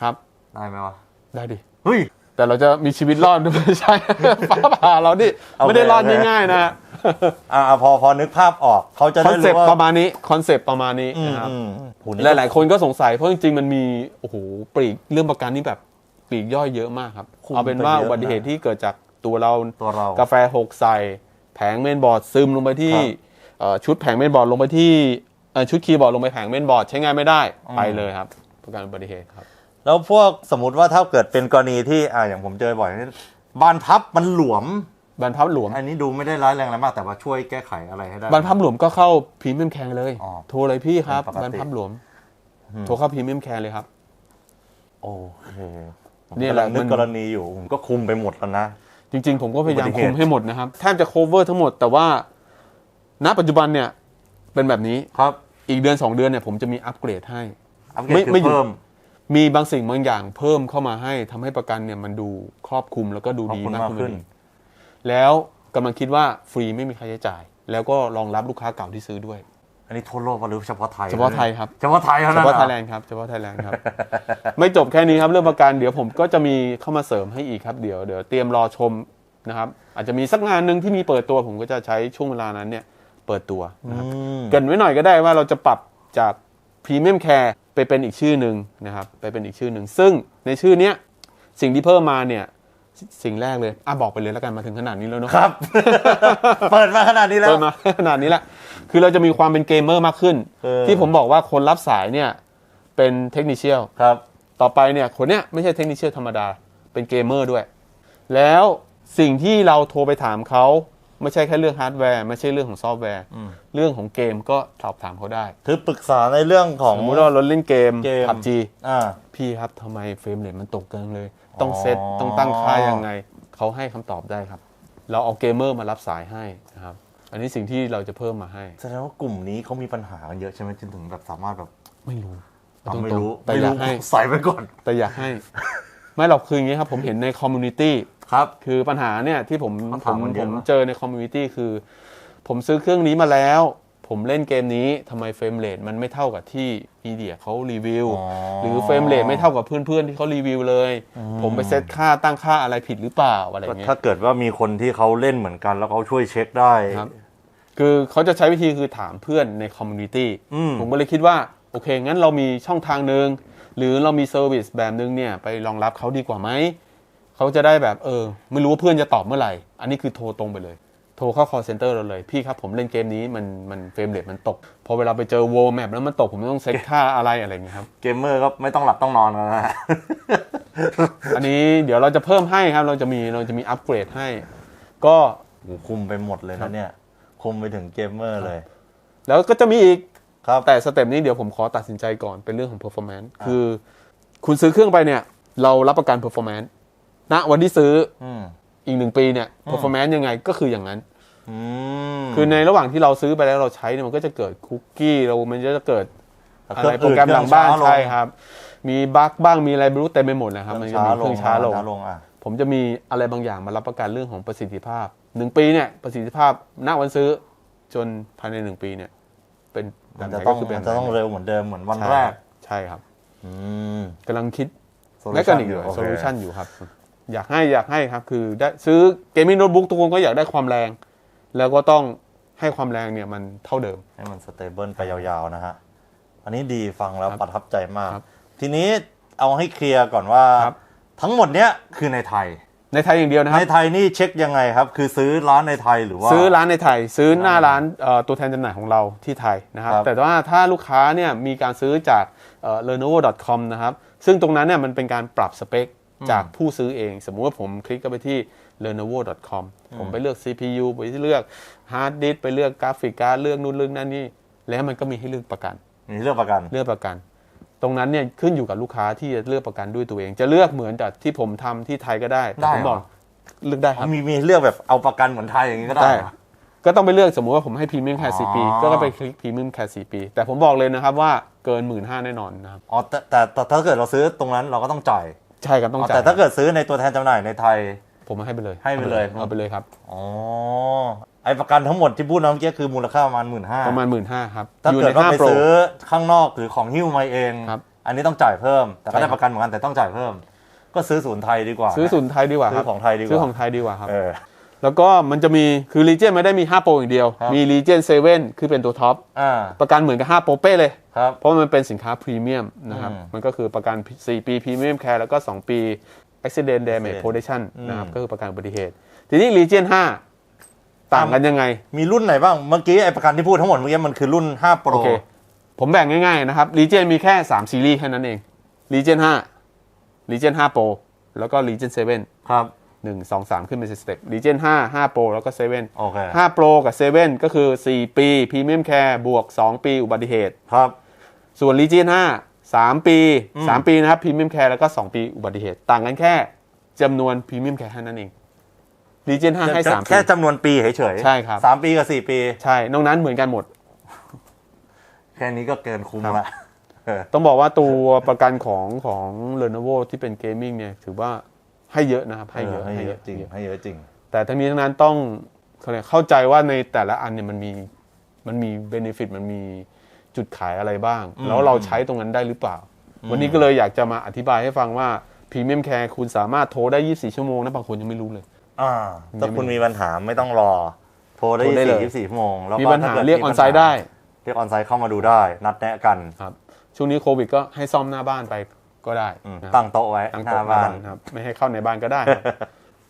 Speaker 2: ครับ
Speaker 1: ได้ไหมวะ
Speaker 2: ได้ดิ
Speaker 1: เฮ้ย
Speaker 2: แต่เราจะมีชีวิตรอดไม่ใช่ ฟ้าผ่าเราดิ
Speaker 1: โอเค
Speaker 2: ไม่ได้รอด
Speaker 1: โอเค
Speaker 2: ง่ายๆนะ
Speaker 1: อ่าพอพอนึกภาพออกเขาจะ
Speaker 2: คอ
Speaker 1: ได้
Speaker 2: นเซป
Speaker 1: รู้
Speaker 2: ต์
Speaker 1: ว่า
Speaker 2: ประมาณนี้คอนเซปต์ประมาณนี้
Speaker 1: อืม
Speaker 2: นะครับ
Speaker 1: อืมโหนี่
Speaker 2: หลายๆคนก็สงสัยเพราะจริงๆ มันมีโอ้โหปลีกเรื่องประกันนี่แบบปลีกย่อยเยอะมากครับ
Speaker 1: คุม
Speaker 2: เอาเป็นว่า
Speaker 1: ไปเยอะ
Speaker 2: อุบัติเหตุ
Speaker 1: นะ
Speaker 2: ที่เกิดจากตัวเรา
Speaker 1: ตัวเรา
Speaker 2: กาแฟหกใส่ แผงเมนบอร์ดซึมลงไปที่
Speaker 1: ครับ
Speaker 2: เอ่อชุดแผงเมนบอร์ดลงไปที่เอ่อชุดคีย์บอร์ดลงไปแผงเมนบอร์ดใช้งานไม่ได้
Speaker 1: อืม
Speaker 2: ไปเลยครับประกันอุบัติเหตุครับ
Speaker 1: แล้วพวกสมมติว่าถ้าเกิดเป็นกรณีที่อ่าอย่างผมเจอบ่อยนี่บานพับมันหลวม
Speaker 2: บานพับหลวม
Speaker 1: อันนี้ดูไม่ได้ร้ายแรงอะไรมาก แต่ว่าช่วยแก้ไขอะไรให้ได้
Speaker 2: บานพับหลวมก็เข้าพรีเมียมแคร์เลย
Speaker 1: อ๋อ
Speaker 2: โทรเลยพี่ครับ
Speaker 1: เป็นปกติ
Speaker 2: บานพับหลวม
Speaker 1: อืม
Speaker 2: โทรเข้าพรีเมียมแคร์เลยครับ
Speaker 1: โอเคผม
Speaker 2: เนี่ยแหละ
Speaker 1: กำงนึ
Speaker 2: มั
Speaker 1: ก
Speaker 2: น
Speaker 1: กรณีอยู่ผมก็คุมไปหมดแล้วนะ
Speaker 2: จริงๆ ผมก็พยายาม
Speaker 1: อุบัติเห
Speaker 2: คุ
Speaker 1: ตุ
Speaker 2: มให้หมดนะครับแทบจะ cover ทั้งหมด แต่ว่าณปัจจุบันเนี่ยเป็นแบบนี้
Speaker 1: ครับ
Speaker 2: อีกเดือน 2 เดือนเนี่ยผมจะมีอัปเกรดให้
Speaker 1: อัปเกร
Speaker 2: ไม่
Speaker 1: ดคือ
Speaker 2: ไม่หยุด
Speaker 1: เพิ่ม
Speaker 2: มีบางสิ่งบางอย่างเพิ่มเข้ามาให้ทำให้ประกันเนี่ยมันดูครอบคลุมแล้วก็ดู
Speaker 1: ขอบ
Speaker 2: ดี
Speaker 1: คุณ
Speaker 2: มาก
Speaker 1: มาก
Speaker 2: ขึ้
Speaker 1: ขึ้
Speaker 2: น
Speaker 1: น
Speaker 2: แล้วกำลังคิดว่าฟรีไม่มีค่าใช้จ่าย แล้วก็รองรับลูกค้าเก่าที่ซื้อด้วย
Speaker 1: อันนี้ทั่วโลกหรือเฉพาะไทย
Speaker 2: เฉพาะไทยครับ
Speaker 1: เฉพาะไทยเท่า
Speaker 2: เฉ
Speaker 1: นั้น
Speaker 2: พาะ
Speaker 1: หรอ
Speaker 2: ไทยแลนด์ครับ เฉพาะไทยแลนด์ครับ ไม่จบแค่นี้ครับเรื่องประกันเดี๋ยวผมก็จะมีเข้ามาเสริมให้อีกครับเดี๋ยวเดี๋ยวเตรียมรอชมนะครับ อาจจะมีสักงานหนึ่งที่มีเปิดตัวผมก็จะใช้ช่วงเวลานั้นเนี่ยเปิดตัวนะครับ
Speaker 1: อืม
Speaker 2: เกรินไว้หน่อยก็ได้ว่าเราจะปรับจากพรีเมียมแคร์ ไปเป็นอีกชื่อหนึ่งนะครับ ไปเป็นอีกชื่อหนึ่ง ซึ่งในชื่อเนี้ยสิ่งที่เพิ่มมาเนี่ยสสิ่งแรกเลยอะบอกไปเลยแล้วกันมาถึงขนาดนี้แล้วเนาะ
Speaker 1: ครับ เปิดมาขนาดนี้แล้ว
Speaker 2: เปิดมาขนาดนี้ละคือเราจะมีความเป็นเกมเมอร์มากขึ้น
Speaker 1: เออ
Speaker 2: ที่ผมบอกว่าคนรับสายเนี่ยเป็นเทคนิคเชียล
Speaker 1: ครับ
Speaker 2: ต่อไปเนี่ยคนเนี้ยไม่ใช่เทคนิคเชียลธรรมดา เป็นเกมเมอร์ด้วย แล้วสิ่งที่เราโทรไปถามเขา ไม่ใช่แค่เรื่องฮาร์ดแวร์ไม่ใช่เรื่องของซอฟต์แวร์
Speaker 1: อืม
Speaker 2: เรื่องของเกมก็สอบถามเขาได้
Speaker 1: คือปรึกษาในเรื่องของ
Speaker 2: สมมติว่าเราเล่นเกม
Speaker 1: เกม
Speaker 2: พับจี
Speaker 1: อ่า
Speaker 2: พี่ครับทำไมเฟรมเรทมันตกเกินเลย ต้อง
Speaker 1: อ๋อ
Speaker 2: เซตต้องตั้งค่ายังไง เขาให้คำตอบได้ครับ เราเอาเกมเมอร์มารับสายให้นะครับ อันนี้สิ่งที่เราจะเพิ่มมาให้
Speaker 1: แสดงว่ากลุ่มนี้เขามีปัญหากันเยอะใช่ไหมจนถึงแบบสามารถแบบ
Speaker 2: ไม่รู้
Speaker 1: เอา
Speaker 2: ตงๆ
Speaker 1: ไม่รู้
Speaker 2: แต่
Speaker 1: ไม่
Speaker 2: อยา
Speaker 1: รู้
Speaker 2: กให้
Speaker 1: ใส่ไปก่อน
Speaker 2: แต่อยากให้ ไม่หรอกคืออย่างนี้ครับ ผมเห็นในคอมมูนิตี้
Speaker 1: ครับ
Speaker 2: คือปัญหาเนี่ยที่ผม
Speaker 1: คำ
Speaker 2: ผ
Speaker 1: ถาม
Speaker 2: ม
Speaker 1: มันเย
Speaker 2: ผ
Speaker 1: อะ
Speaker 2: ม
Speaker 1: มาก
Speaker 2: เจอในคอมมูนิตี้คือ ผมซื้อเครื่องนี้มาแล้ว ผมเล่นเกมนี้ทำไมเฟรมเรทมันไม่เท่ากับที่มีเดียเขารีวิว
Speaker 1: อ๋อ
Speaker 2: หรือเฟรมเรทไม่เท่ากับเพื่อนๆที่เขารีวิวเลย ผมไปเซตค่าตั้งค่าอะไรผิดหรือเปล่าอะไรอย่างเงี้ย
Speaker 1: ถ้าเกิดว่ามีคนที่เขาเล่นเหมือนกันแล้วเขาช่วยเช็คได้
Speaker 2: ครับ คือเขาจะใช้วิธีคือถามเพื่อนในคอมมูนิตี้
Speaker 1: อืม
Speaker 2: ผมก็เลยคิดว่า โอเค งั้นเรามีช่องทางหนึ่งหรือเรามีเซอร์วิสแบบนึงเนี่ย ไปรองรับเขาดีกว่าไหม เขาจะได้แบบเออ ไม่รู้ว่าเพื่อนจะตอบเมื่อไหร่ อันนี้คือโทรตรงไปเลย โทรเข้า call center เราเลย พี่ครับผมเล่นเกมนี้มันมันเฟรมเรทมันตก พอเวลาไปเจอ world map แล้วมันตกผมต้องเซ็ตค่าอะไรอะไรอย่างเงี้ยครับ
Speaker 1: เกมเมอร์ก็ไม่ต้องหลับต้องนอนกันนะ
Speaker 2: อันนี้เดี๋ยวเราจะเพิ่มให้ครับ เราจะมีเราจะมีอัปเกรดให้ ก็
Speaker 1: โอ้โหคุมไปหมดเลยนะเนี่ย คุมไปถึงเกมเมอร์เลย
Speaker 2: แล้วก็จะมีอีก
Speaker 1: ครับ
Speaker 2: แต่สเต็ปนี้เดี๋ยวผมขอตัดสินใจก่อนเป็นเรื่องของ performance คือ คุณซื้อเครื่องไปเนี่ย เรารับประกัน performance ณวันที่ซื้อ
Speaker 1: อืม
Speaker 2: อีกหนึ่งปีเนี่ย performance ยังไงก็คืออย่างนั้น
Speaker 1: อืม
Speaker 2: คือในระหว่างที่เราซื้อไปแล้วเราใช้เนี่ยมันก็จะเกิดคุกกี้เรา มันจะเกิด
Speaker 1: เค
Speaker 2: อะ
Speaker 1: รื่
Speaker 2: ไร
Speaker 1: อง
Speaker 2: โปรแกรมหลังบ้าน
Speaker 1: เครื่องช้าลง
Speaker 2: ใช่ครับ มีบั๊กบ้างมีอะไรไม่รู้เต็มไปหมดนะครับ มันจะมีเครื่องช้าลง
Speaker 1: ช้าลงอะ
Speaker 2: ผมจะมีอะไรบางอย่างมารับประกันเรื่องของประสิทธิภาพหนึ่งปีเนี่ยประสิทธิภาพณวันซื้อจนภายในหนึ่งปีเนี่ย เป็นแบ
Speaker 1: มั
Speaker 2: บ
Speaker 1: น
Speaker 2: ไห
Speaker 1: จะ
Speaker 2: น
Speaker 1: ต้
Speaker 2: ก็
Speaker 1: อง
Speaker 2: คือเป็น
Speaker 1: มันจะต้องเร็วเหมือนเดิมเหมือนวัน
Speaker 2: ใช่
Speaker 1: แรก
Speaker 2: ใช่ครับ
Speaker 1: อืม
Speaker 2: กำลังคิด
Speaker 1: solution
Speaker 2: แมกกานิก
Speaker 1: อยู่โอเค
Speaker 2: โซลูชันอยู่ครับ อยากให้อยากให้ครับ คือได้ซื้อเกมมิ่งโน้ตบุ๊กทุกคนก็อยากได้ความแรง แล้วก็ต้องให้ความแรงเนี่ยมันเท่าเดิม
Speaker 1: ให้มันสเตเบิลไปยาวๆนะฮะ อันนี้ดีฟังแล้ว
Speaker 2: ครับ
Speaker 1: ประทับใจมาก
Speaker 2: ครับ
Speaker 1: ทีนี้เอาให้เคลียร์ก่อนว่า
Speaker 2: ครับ
Speaker 1: ทั้งหมดเนี้ยคือในไทย
Speaker 2: ในไทยอย่างเดียวนะค
Speaker 1: ใน
Speaker 2: รับ
Speaker 1: ไทยนี่เช็คยังไงครับ คือซื้อร้านในไทยหรือว่า
Speaker 2: ซื้อร้านในไทย ซื้อหน้าร้านเอ่อตัวแทนจำหน่ายของเราที่ไทยนะครับ
Speaker 1: ครับ
Speaker 2: แต่ว่าถ้าลูกค้าเนี่ยมีการซื้อจากเอ่อ lenovo.com นะครับ ซึ่งตรงนั้นเนี่ยมันเป็นการปรับสเปค จากผู้ซื้อเอง สมมุติว่าผมคลิกเข้าไปที่ lenovo.com ผมไปเลือก CPU ไปเลือก hard disk ไปเลือกกราฟิกการ์ดเลือกนู่นเลือกนั่นนี่แล้วมันก็มีให้เลือกประกัน
Speaker 1: มีเรื่องประกัน
Speaker 2: เลือกประกัน ตรงนั้นเนี่ยขึ้นอยู่กับลูกค้าที่จะเลือกประกันด้วยตัวเอง จะเลือกเหมือนกับที่ผมทำที่ไทยก็ได้แต่
Speaker 1: ได้
Speaker 2: ผม
Speaker 1: เหรอ
Speaker 2: บอกเลือกได้ครับ
Speaker 1: มีมีเรื่องแบบเอาประกันเหมือนไทยอย่างนี้ก็ได้
Speaker 2: ได้
Speaker 1: เหรอ
Speaker 2: ก็ต้องไปเลือกสมมุติว่าผมให้พรีเมียมแคร์สี่ปี
Speaker 1: อ๋อ
Speaker 2: ก็ต้องไปคลิกพรีเมียมแคร์สี่ปี แต่ผมบอกเลยนะครับว่าเกินหมื่นห้าแน่นอนนะครับ
Speaker 1: อ๋อแต่แต่แต่ถ้าเกิดเราซื้อตรงนั้นเราก็ต้องจ่าย
Speaker 2: ใช่ครับต้อง
Speaker 1: อ๋อ
Speaker 2: จ่าย
Speaker 1: แต่ถ้าเกิดซื้อในตัวแทนจำหน่ายในไทย
Speaker 2: ผมมาให้ไปเลย
Speaker 1: ให้ไปเลย
Speaker 2: เอาไปเลยครับ
Speaker 1: อ๋อไอประกันทั้งหมดที่พูดมาเมื่อกี้คือมูลค่าประมาณหมื่นห้า
Speaker 2: ประมาณหมื่นห้าครับ
Speaker 1: ถ้า
Speaker 2: อยู่
Speaker 1: เกิ
Speaker 2: ใน
Speaker 1: ดว่า
Speaker 2: ห้า
Speaker 1: ไป
Speaker 2: โปร
Speaker 1: ซื้อข้างนอกหรือของหิ้วมาเอง
Speaker 2: ครับ
Speaker 1: อันนี้ต้องจ่ายเพิ่ม แต่ก็
Speaker 2: ใช่ครั
Speaker 1: ได้
Speaker 2: บ
Speaker 1: ประกันเหมือนกันแต่ต้องจ่ายเพิ่ม ก็ซื้อศูนย์ไทยดีกว่า
Speaker 2: ซื้อศูนย์ไทยดีกว่าค
Speaker 1: ซื้
Speaker 2: รั
Speaker 1: อบของไทยดีกว่า
Speaker 2: ซื้อของไทยดีกว่าครับ
Speaker 1: เออ
Speaker 2: แล้วก็มันจะมีคือ Legion ไม่ได้มี 5 โปรอย่างเดียว
Speaker 1: ครับ
Speaker 2: มี Legion 7คือเป็นตัวท็อป
Speaker 1: อ่า
Speaker 2: ประกันเหมือนกับ 5 โปรเป้เลย
Speaker 1: ครับ
Speaker 2: เพราะมันเป็นสินค้าพรีเมียมนะครับ
Speaker 1: อืม
Speaker 2: มันก็คือประกัน 4 ปีพรีเมียมแคร์แล้วก็ 2 ปี accident damage
Speaker 1: Accident
Speaker 2: protection
Speaker 1: อืม
Speaker 2: นะครับก็คือประกันอุบัติเหตุ ทีนี้ Legion 5 ต่างกันยังไง
Speaker 1: มีรุ่นไหนบ้าง เมื่อกี้ไอประกันที่พูดทั้งหมดเมื่อกี้มันคือรุ่น5 Pro
Speaker 2: โอเค ผมแบ่งง่ายๆนะครับ Legion มีแค่ 3 ซีรีส์แค่นั้นเอง Legion 5 Legion 5 Pro แล้วก็ Legion 7
Speaker 1: ครับ
Speaker 2: 1 2 3 ขึ้นเป็นสเต็ป Legion 5 5 Pro แล้วก็7
Speaker 1: โอเค
Speaker 2: 5 Pro กับ 7 ก็คือ 4 ปี Premium Care บวก 2 ปีอุบัติเหตุ
Speaker 1: ครับ
Speaker 2: ส่วน Legion 5 3 ปี
Speaker 1: อืม
Speaker 2: 3ปีนะครับ Premium Care แล้วก็ 2 ปีอุบัติเหตุ ต่างกันแค่จำนวน Premium Care แค่นั้นเอง Legion 5ให้
Speaker 1: จะ
Speaker 2: 3ปี
Speaker 1: แค่จำนวนปีเฉยๆ
Speaker 2: ใช่ครับ
Speaker 1: สามปีกับสี่ปี
Speaker 2: ใช่นอกนั้นเหมือนกันหมด
Speaker 1: แค่นี้ก็เกินคุ้ม
Speaker 2: ครับ
Speaker 1: ละเออ
Speaker 2: ต้องบอกว่าตัวประกันของของ Lenovo ที่เป็นเกมมิ่งเนี่ย ถือว่า ให้เยอะนะครับให้เยอะ
Speaker 1: ให้เยอะจริง
Speaker 2: ให้เยอะ
Speaker 1: ให้เยอะจริง
Speaker 2: แต่ทั้งนี้ทั้งนั้นต้องเขาเรียกเข้าใจว่าในแต่ละอันเนี่ยมันมีมันมีเบนฟิตมันมีจุดขายอะไรบ้าง
Speaker 1: อืม
Speaker 2: แล้วเราใช้ตรงนั้นได้หรือเปล่า วันนี้ก็เลยอยากจะมาอธิบายให้ฟังว่าพรีเมียมแคร์คุณสามารถโทรได้ 24 ชั่วโมงนะบางคนยังไม่รู้เลย
Speaker 1: อ่าถ้าคุณมีปัญหาไม่ต้องรอ โทรได้
Speaker 2: โทรได้เลย
Speaker 1: ยี่สิบสี่ชั่วโมงแล้ว
Speaker 2: มี
Speaker 1: ก็
Speaker 2: ปัญหา
Speaker 1: ถ้กิ
Speaker 2: เรียกออนไซต์ได้
Speaker 1: เรียกออนไซต์เข้ามาดูได้ นัดแนะกัน
Speaker 2: ครับช่วงนี้โควิดก็ให้ซ่อมหน้าบ้านไป ก็ได้
Speaker 1: อืม
Speaker 2: นะครับ
Speaker 1: ตั้งโต๊ะไว้
Speaker 2: ตั้ง
Speaker 1: ห
Speaker 2: โต๊ะ
Speaker 1: น้า
Speaker 2: หน้า
Speaker 1: บ้า
Speaker 2: บ้านนครับไม่ให้เข้าในบ้านก็ได้ครับ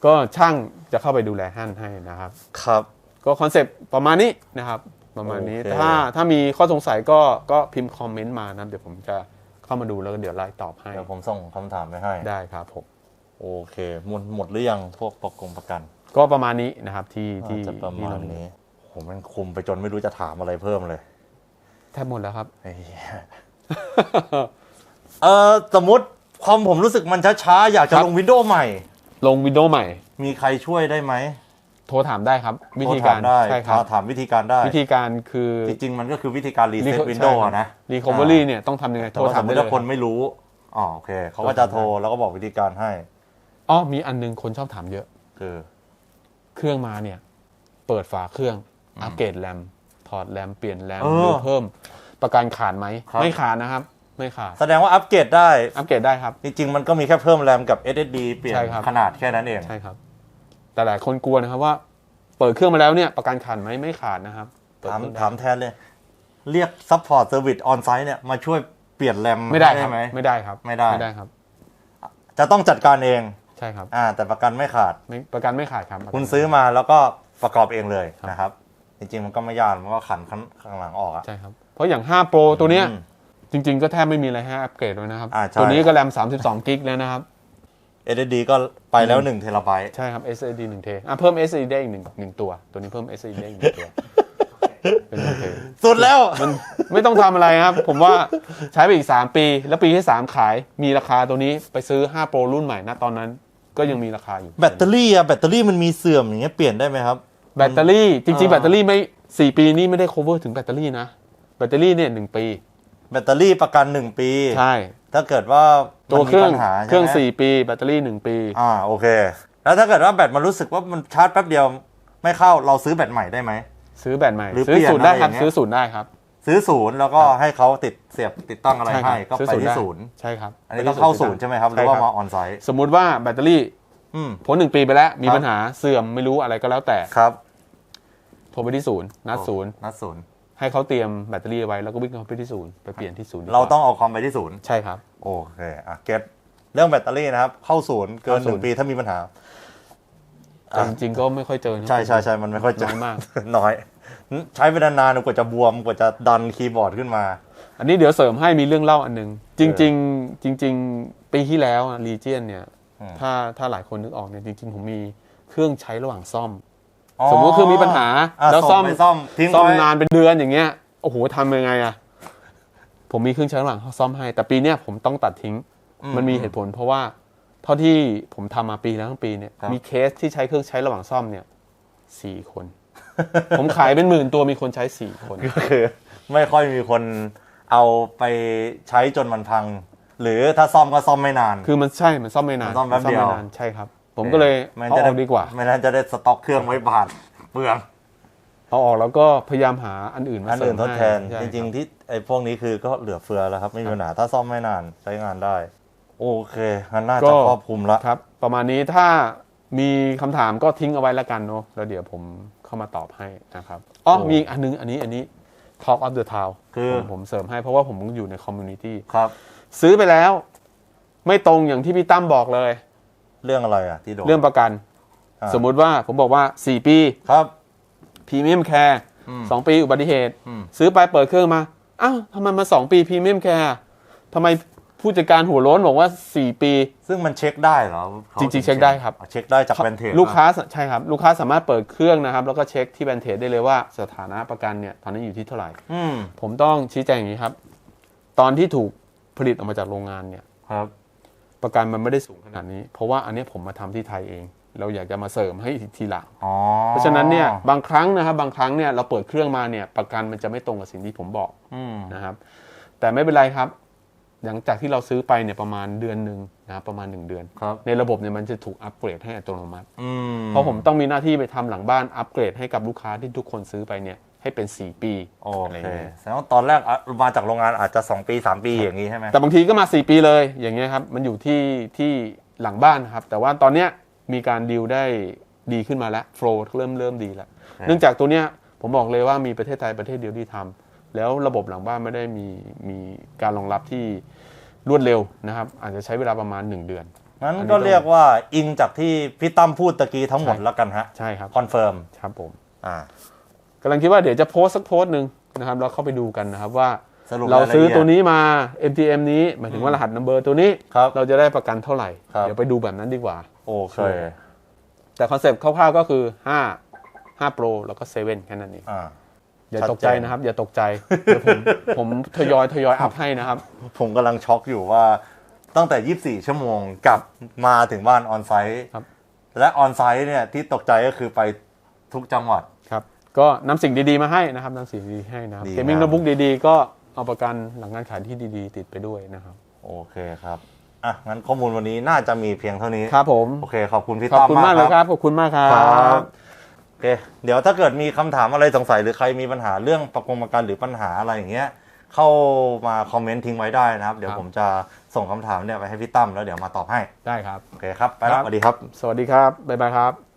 Speaker 2: ก็ช่างจะเข้าไปดูแลท่านให้นะครับ
Speaker 1: ครับ
Speaker 2: ก็คอนเซปต์ประมาณนี้นะครับ ประมาณนี้
Speaker 1: โอเค
Speaker 2: ถ้าถ้ามีข้อสงสัยก็ก็พิมพ์คอมเมนต์มานะครับเดี๋ยวผมจะเข้ามาดูแล้วก็เดี๋ยวไล่ตอบให้
Speaker 1: เดี๋ยวผมส่งคำถามไปให้
Speaker 2: ได้ครับผม
Speaker 1: โอเค หมดหมดหรือยังพวกประกงประกัน
Speaker 2: ก็ประมาณนี้นะครับที่
Speaker 1: น่า
Speaker 2: ที่
Speaker 1: จะประ
Speaker 2: ที่
Speaker 1: มาณ
Speaker 2: เรา
Speaker 1: นี้โหมันคุมไปจนไม่รู้จะถามอะไรเพิ่มเลย
Speaker 2: แทบหมดแล้วครับ
Speaker 1: ไอ้เหี้ย เออสมมติคอมผมรู้สึกมันช้าๆ อยากจะ
Speaker 2: ครับ
Speaker 1: ลงวินโดว์ใหม่
Speaker 2: ลงวิดีโอใหม่
Speaker 1: มีใครช่วยได้ไหม
Speaker 2: โทรถามได้ครับ วิธี
Speaker 1: โท
Speaker 2: การ
Speaker 1: ถมได้
Speaker 2: ใช่ครับ
Speaker 1: ถามวิธีการได้
Speaker 2: วิธีการคือ
Speaker 1: จริงๆ มันก็คือวิธีการรีเซ็ต
Speaker 2: Reco-
Speaker 1: วินโดว์
Speaker 2: ใช่ครับ
Speaker 1: นะ
Speaker 2: รีคอเวอรี่เนี่ยต้องทำยังไง
Speaker 1: แต่
Speaker 2: โทร
Speaker 1: ว่าส
Speaker 2: ถาม
Speaker 1: มม
Speaker 2: ได้
Speaker 1: ติ
Speaker 2: เล
Speaker 1: ถ้ายคนไม่รู้อ๋อโอเคเขาก็จะโทรแล้วก็บอกวิธีการให้
Speaker 2: อ๋อมีอันนึงคนชอบถามเยอะ
Speaker 1: คือ
Speaker 2: เครื่องมาเนี่ย เปิดฝาเครื่อง
Speaker 1: อืม
Speaker 2: อัปเกรดแรมถอดแรมเปลี่ยนแรม
Speaker 1: เออ
Speaker 2: หรือเพิ่ม ประกันขาดไหม
Speaker 1: ครับ
Speaker 2: ไม่ขาดนะครับ ไม่ขาด
Speaker 1: แสดงว่าอัปเกรดได้
Speaker 2: อัปเกรดได้ครับ
Speaker 1: จริงๆ มันก็มีแค่เพิ่มแรมกับ SSD เปลี่ยน
Speaker 2: ใช่ครับ
Speaker 1: ขนาดแค่นั้นเอง
Speaker 2: ใช่ครับ แต่หลายคนกลัวนะครับว่า เปิดเครื่องมาแล้วเนี่ยประกันขาดไหมไม่ขาดนะครับเปิด
Speaker 1: ถาม
Speaker 2: เครื่องได้
Speaker 1: ถามแทนเลย เรียกซัพพอร์ตเซอร์วิสออนไซต์เนี่ย มาช่วยเปลี่ยนแรม
Speaker 2: ไม่ได้ครับ
Speaker 1: ไหม
Speaker 2: ไม่ได้ครับ
Speaker 1: ไม่ได้
Speaker 2: ไม่ได้ครับ
Speaker 1: จะต้องจัดการเอง
Speaker 2: ใช่ครับ
Speaker 1: อ่าแต่ประกันไม่ขาด
Speaker 2: ไม่ประกันไม่ขาดครับประกัน
Speaker 1: คุณซื้อมาแล้วก็ประกอบเองเลย
Speaker 2: ครับ
Speaker 1: นะครับ จริงๆ มันก็ไม่ยากมันก็ขันข้างข้างหลังออกอะ
Speaker 2: ใช่ครับ เพราะอย่าง 5 Pro ตัวเนี้ย
Speaker 1: อืม
Speaker 2: จริง ๆ ก็แทบไม่มีอะไรให้อัปเกรดเลยนะครับ
Speaker 1: อ่าใช่
Speaker 2: ตัวนี้ก็แรม 32 กิกแล้วนะครับ
Speaker 1: SSD ก็ไปแล้ว1เทราไบต์
Speaker 2: ใช่ครับ SSD 1เทอะเพิ่ม SSD ได้อีกหนึ่งหนึ่งตัว ตัวนี้เพิ่ม SSD ได้อีกหนึ่งตัวเป็น1เท
Speaker 1: สุดแล้ว
Speaker 2: มันไม่ต้องทำอะไรครับ ผมว่าใช้ไปอีก 3 ปี แล้วปีที่ 3 ขายมีราคาตัวนี้ไปซื้อ 5 Pro รุ่นใหม่นะตอนนั้นก็ยังมีราคาอยู่
Speaker 1: แบตเตอรี่อะแบตเตอรี่มันมีเสื่อมอย่างเงี้ยเปลี่ยนได้ไหมครับ
Speaker 2: แบตเตอรี่จริง
Speaker 1: อ่า
Speaker 2: ๆแบตเตอรี่ไม่ 4 ปีนี้ไม่ได้ cover ถึงแบตเตอรี่นะ แบตเตอรี่เนี่ยหนึ่งปี
Speaker 1: แบตเตอรี่ประกัน 1 ปี
Speaker 2: ใช่
Speaker 1: ถ้าเกิดว่า
Speaker 2: ตัว
Speaker 1: มัน
Speaker 2: เค
Speaker 1: มี
Speaker 2: รื่อง
Speaker 1: ปัญหา
Speaker 2: เครื่อง
Speaker 1: ใช่ไหม
Speaker 2: 4ปี แบตเตอรี่ 1 ปี
Speaker 1: อ่าโอเค แล้วถ้าเกิดว่าแบตมันรู้สึกว่ามันชาร์จแป๊บเดียวไม่เข้าเราซื้อแบตใหม่ได้ไหม
Speaker 2: ซื้อแบตใหม่
Speaker 1: หรือ
Speaker 2: ซื้อ
Speaker 1: เปลี่ยน
Speaker 2: ศูนย์ได้ครับ
Speaker 1: อะไรอย่างเงี้ย
Speaker 2: ซื้อศูนย์ได้ครับ
Speaker 1: ซื้อศูนย์แล้วก็ให้เขาติดเสียบติดตั้งอะไร
Speaker 2: ใช่ค
Speaker 1: ให้
Speaker 2: รับ
Speaker 1: ก็
Speaker 2: ซื้อ
Speaker 1: ไป
Speaker 2: ศูนย์
Speaker 1: ที่
Speaker 2: ได้
Speaker 1: ศูนย์
Speaker 2: ใช่ครับ
Speaker 1: อันนี้ต้องเข้าศูนย์ใช่ไหมครับหรือว่ามาออนไซต์
Speaker 2: สมมุติว่าแบตเตอรี่
Speaker 1: อืม
Speaker 2: พ้นหนึ่งปีไปแล้วมี
Speaker 1: ครับ
Speaker 2: ปัญหาเสื่อมไม่รู้อะไรก็แล้วแต่
Speaker 1: ครับ
Speaker 2: โทรไปที่ศูนย์นัดศูนย์
Speaker 1: นัดศูนย์
Speaker 2: ให้เขาเตรียมแบตเตอรี่ไว้แล้วก็วิ่งเข้าไปที่ศูนย์ไปเปลี่ยนที่ศูนย์ดีกว่
Speaker 1: เราต้องเอาคอมไปที่ศูนย์
Speaker 2: ใช่ครับ
Speaker 1: โอเคอะเก็ตเรื่องแบตเตอรี่นะครับ เข้าศูนย์เกิน
Speaker 2: เข้า
Speaker 1: ห
Speaker 2: ศู
Speaker 1: นึ่
Speaker 2: นย์
Speaker 1: งปีถ้ามีปัญหา
Speaker 2: แต่จริงๆก็ไม่ค่อยเจอนะ
Speaker 1: ใช่ใช่ใช่มันไม่ค่อยเจอ
Speaker 2: น้อยมาก
Speaker 1: น้อย ใช้ไปนานๆกว่าจะบวมกว่าจะดันคีย์บอร์ดขึ้นมา
Speaker 2: อันนี้เดี๋ยวเสริมให้มีเรื่องเล่าอันหนึง จริง ๆ จริง ๆ ปีที่แล้วรีเจียนเนี่ย
Speaker 1: อืม
Speaker 2: ถ้าถ้าหลายคนนึกออกเนี่ยจริง ๆ ผมมีเครื่องใช้ระหว่างซ่อม สมมุติเครื่องมีปัญหา
Speaker 1: อะ
Speaker 2: แล้วซ่อม
Speaker 1: ส่งไปซ่อมทิ้ง
Speaker 2: ซ่อม
Speaker 1: ไว้
Speaker 2: นานเป็นเดือนอย่างเงี้ยโอ้โหทำยังไงอะผมมีเครื่องใช้ระหว่างซ่อมให้ แต่ปีเนี้ยผมต้องตัดทิ้ง
Speaker 1: อื
Speaker 2: มันมีเหตุผล เพราะว่าเท่าที่ผมทำมาปีแล้วทั้งปีเนี่ย
Speaker 1: ครับ
Speaker 2: มีเคสที่ใช้เครื่องใช้ระหว่างซ่อมเนี่ยสี่คน ผมขายเป็นหมื่นตัวมีคนใช้สี่คน
Speaker 1: ก็คือไม่ค่อยมีคนเอาไปใช้จนมันพัง หรือถ้าซ่อมก็ซ่อมไม่นาน
Speaker 2: คือมันใช่มันซ่อมไม่นาน
Speaker 1: มันซ่อมแป๊บเดียว
Speaker 2: ไม่นานใช่ครับ ผมก็เลย
Speaker 1: ไม่
Speaker 2: เอา
Speaker 1: จะ
Speaker 2: อ
Speaker 1: ได้
Speaker 2: อกดีกว่า
Speaker 1: ไม่นั้นจะได้สต็อกเครื่องไว้บาทเปลือง
Speaker 2: เอาออกแล้วก็พยายามหาอันอื่นมา
Speaker 1: อัน
Speaker 2: เสริ
Speaker 1: อื่
Speaker 2: ม
Speaker 1: นทดแทน
Speaker 2: ให้ใช่
Speaker 1: จริง
Speaker 2: คบ
Speaker 1: ๆที่ไอ้พวกนี้คือก็เหลือเฟือแล้วครับ ไม่มีปัญหาถ้าซ่อมไม่นานใช้งานได้ โอเคงั้นน่าจะครอบคลุมละ
Speaker 2: ครับ ประมาณนี้ถ้ามีคำถามก็ทิ้งเอาไว้แล้วกันเนาะแล้วเดี๋ยวผมเข้ามาตอบให้นะครับอ๋อ
Speaker 1: โอ้
Speaker 2: มีอีกอันนึงอันนี้อันนี้ Talk of the Town
Speaker 1: คือ
Speaker 2: ผมผมเสริมให้เพราะว่าผมอยู่ในคอมมูนิตี้
Speaker 1: ครับ
Speaker 2: ซื้อไปแล้ว ไม่ตรงอย่างที่พี่ตั้มบอกเลย
Speaker 1: เรื่องอะไรอะที่โดน
Speaker 2: เรื่องประกัน
Speaker 1: อ่า
Speaker 2: สมมุติว่าผมบอกว่า 4 ปี
Speaker 1: ครับ
Speaker 2: พรีเมียมแคร์
Speaker 1: อืม
Speaker 2: สองปีอุบัติเหตุ
Speaker 1: อืม
Speaker 2: ซื้อไปเปิดเครื่องมา อ้าวทำไมมาสองปีพรีเมียมแคร์ทำไมผู้จัดการหัวโล้นบอกว่า 4 ปี
Speaker 1: ซึ่งมันเช็คได้เหรอขา
Speaker 2: จริงๆเช็คได้ครับ
Speaker 1: เช็คได้จากแบนเทจ
Speaker 2: ลูกค้าใช่ครับ ลูกค้าสามารถเปิดเครื่องนะครับ แล้วก็เช็คที่แบนเทจได้เลยว่าสถานะประกันเนี่ยตอนนี้อยู่ที่เท่าไหร่
Speaker 1: อืม
Speaker 2: ผมต้องชี้แจงอย่างนี้ครับ ตอนที่ถูกผลิตออกมาจากโรงงานเนี่ย
Speaker 1: ครับ
Speaker 2: ประกันมันไม่ได้สูงขนาดนี้ เพราะว่าอันเนี้ยผมมาทำที่ไทยเอง เราอยากจะมาเสริมให้ทีหลัง
Speaker 1: อ๋อ
Speaker 2: เพราะฉะนั้นเนี่ยบางครั้งนะครับบางครั้งเนี่ยเราเปิดเครื่องมาเนี่ยประกันมันจะไม่ตรงกับสิ่งที่ผมบอก
Speaker 1: อืม
Speaker 2: นะครับ แต่ไม่เป็นไรครับ หลังจากที่เราซื้อไปเนี่ยประมาณเดือนหนึ่งนะครับประมาณ1เดือน
Speaker 1: ครับ
Speaker 2: ในระบบเนี่ยมันจะถูกอัปเกรดให้อัตโนมัติ
Speaker 1: อืม
Speaker 2: เพราะผมต้องมีหน้าที่ไปทำหลังบ้านอัปเกรดให้กับลูกค้าที่ทุกคนซื้อไปเนี่ย ให้เป็น 4 ปี
Speaker 1: โอ
Speaker 2: อะไรอ
Speaker 1: เค
Speaker 2: ย่างเงี้ย
Speaker 1: แสดงว่าตอนแรกอะมาจากโรงงานอาจจะ 2 ปี 3 ปีอย่างนี้ใช่ไหม
Speaker 2: แต่บางทีก็มา 4 ปีเลยอย่างเงี้ยครับมันอยู่ที่ที่หลังบ้านครับ แต่ว่าตอนเนี้ยมีการดีลได้ดีขึ้นมาแล้วโฟล์เริ่มเริ่มดีแล้วเนื่องจากตัวเนี้ยผมบอกเลยว่ามีประเทศไทยประเทศเดียวที่ทำแล้วระบบหลังบ้านไม่ได้มีมีการรองรับที่รวดเร็วนะครับ อาจจะใช้เวลาประมาณ 1 เดือน
Speaker 1: งั้น
Speaker 2: อันนี้
Speaker 1: ก็เรียกว่าอิงจากที่พี่ตั้มพูดตะกี้ทั้งหมด
Speaker 2: ใช่
Speaker 1: แล้วกันฮะ
Speaker 2: ใช่ครับ
Speaker 1: คอนเฟิร์ม
Speaker 2: ครับผม
Speaker 1: อ่า
Speaker 2: กำลังคิดว่าเดี๋ยวจะโพสต์สักโพสต์หนึ่งนะครับเราเข้าไปดูกันนะครับว่า
Speaker 1: สรุป
Speaker 2: เราซื้อ
Speaker 1: รายละเอียด
Speaker 2: ตัวนี้มา MTM นี้หมายถึงว่ารหัสนัมเบอร์ตัวนี้
Speaker 1: ครับ
Speaker 2: เราจะได้ประกันเท่าไหร่
Speaker 1: ครับ
Speaker 2: เดี๋ยวไปดูแบบนั้นดีกว่า
Speaker 1: โอเค
Speaker 2: แต่คอนเซปต์คร่าวๆก็คือ 5 5 Pro แล้วก็ 7 แค่นั้นเอง
Speaker 1: อ่า
Speaker 2: อย่า
Speaker 1: ชัด
Speaker 2: ตกใจ
Speaker 1: เจน
Speaker 2: นะครับ อย่าตกใจเดี๋ยวผมผมทยอยทยอยอัพให้นะครับ
Speaker 1: ผมกำลังช็อกอยู่ว่าตั้งแต่ 24 ชั่วโมงกลับมาถึงบ้านออนไซต์
Speaker 2: ครับ
Speaker 1: และออนไซต์เนี่ยที่ตกใจก็คือไปทุกจังหวัด
Speaker 2: ครับ ก็นำสิ่งดีๆมาให้นะครับนำสิ่งดีๆให้นะครับ
Speaker 1: ดี
Speaker 2: เกมมิ่ง
Speaker 1: ครั
Speaker 2: โน้
Speaker 1: บ
Speaker 2: ตบุ๊กดีๆ ก็เอาประกันหลังการขายที่ดีๆ ติดไปด้วยนะครับ
Speaker 1: โอเคครับ อะ งั้นข้อมูลวันนี้น่าจะมีเพียงเท่านี้
Speaker 2: ครับผม
Speaker 1: โอเค ขอบคุณพี่
Speaker 2: ขอบ
Speaker 1: ตั้ม
Speaker 2: คุณมากเลยครับขอบคุณมากครั
Speaker 1: ครับบ โอเค เดี๋ยวถ้าเกิดมีคำถามอะไรสงสัยหรือใครมีปัญหาเรื่องประกงประกันหรือปัญหาอะไรอย่างเงี้ย เข้ามาคอมเมนต์ทิ้งไว้ได้นะครับ เดี๋ยวผมจะส่งคำถามเนี่ยไปให้พี่ตั้มแล้วเดี๋ยวมาตอบให้
Speaker 2: ได้ครับ
Speaker 1: โอเคครับ ไปแล้วสวัสดีครับ
Speaker 2: สวัสดีครับบ๊ายบายครับ